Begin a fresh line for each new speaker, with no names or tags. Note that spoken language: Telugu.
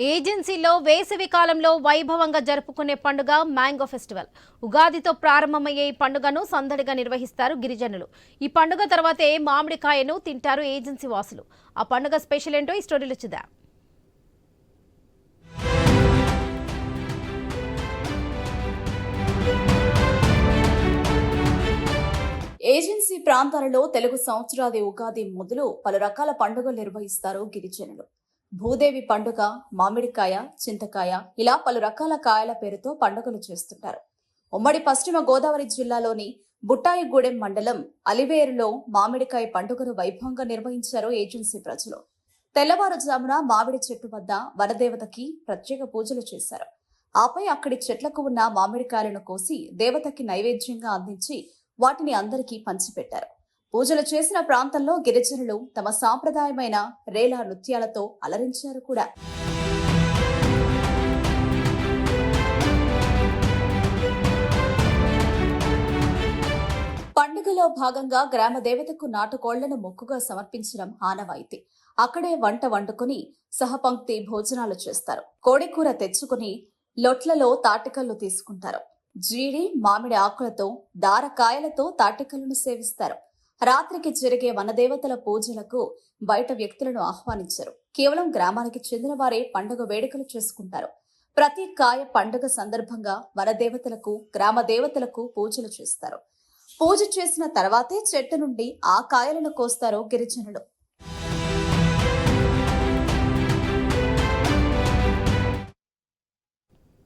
ఏజెన్సీలో వేసవి కాలంలో వైభవంగా జరుపుకునే పండుగ మ్యాంగో ఫెస్టివల్. ఉగాదితో ప్రారంభమయ్యే ఈ పండుగను సందడిగా నిర్వహిస్తారు గిరిజనులు. ఈ పండుగ తర్వాతే మామిడికాయను తింటారు ఏజెన్సీ వాసులు. ఆ పండుగ స్పెషల్ ఏంటో ఈ స్టోరీలో చూద్దాం.
ఏజెన్సీ ప్రాంతాలలో తెలుగు సంవత్సరాది ఉగాది మొదలు పలు రకాల పండుగలు నిర్వహిస్తారు గిరిజనులు. భూదేవి పండుగ మామిడికాయ చింతకాయ ఇలా పలు రకాల కాయల పేరుతో పండుగలు చేస్తుంటారు. ఉమ్మడి పశ్చిమ గోదావరి జిల్లాలోని బుట్టాయిగూడెం మండలం అలివేరులో మామిడికాయ పండుగను వైభవంగా నిర్వహించారు ఏజెన్సీ ప్రజలు. తెల్లవారుజామున మామిడి చెట్టు వద్ద వనదేవతకి ప్రత్యేక పూజలు చేశారు. ఆపై అక్కడి చెట్లకు ఉన్న మామిడికాయలను కోసి దేవతకి నైవేద్యంగా అందించి వాటిని అందరికీ పంచిపెట్టారు. పూజలు చేసిన ప్రాంతంలో గిరిజనులు తమ సాంప్రదాయమైన రేలా నృత్యాలతో అలరించారు కూడా. పండుగలో భాగంగా గ్రామ దేవతకు నాటుకోళ్ళను మొక్కుగా సమర్పించడం ఆనవాయితీ. అక్కడే వంట వండుకుని సహపంక్తి భోజనాలు చేస్తారు. కోడికూర తెచ్చుకుని లొట్లలో తాటికల్లు తీసుకుంటారు. జీడి మామిడి ఆకులతో దారకాయలతో తాటికల్లును సేవిస్తారు. రాత్రికి జరిగే వనదేవతల పూజలకు బయట వ్యక్తులను ఆహ్వానించరు. కేవలం గ్రామానికి చెందిన వారే పండుగ వేడుకలు చేసుకుంటారు. ప్రతి కాయ పండుగ సందర్భంగా వనదేవతలకు గ్రామ దేవతలకు పూజలు చేస్తారు. పూజ చేసిన తర్వాతే చెట్టు నుండి ఆ కాయలను కోస్తారు గిరిజనులు.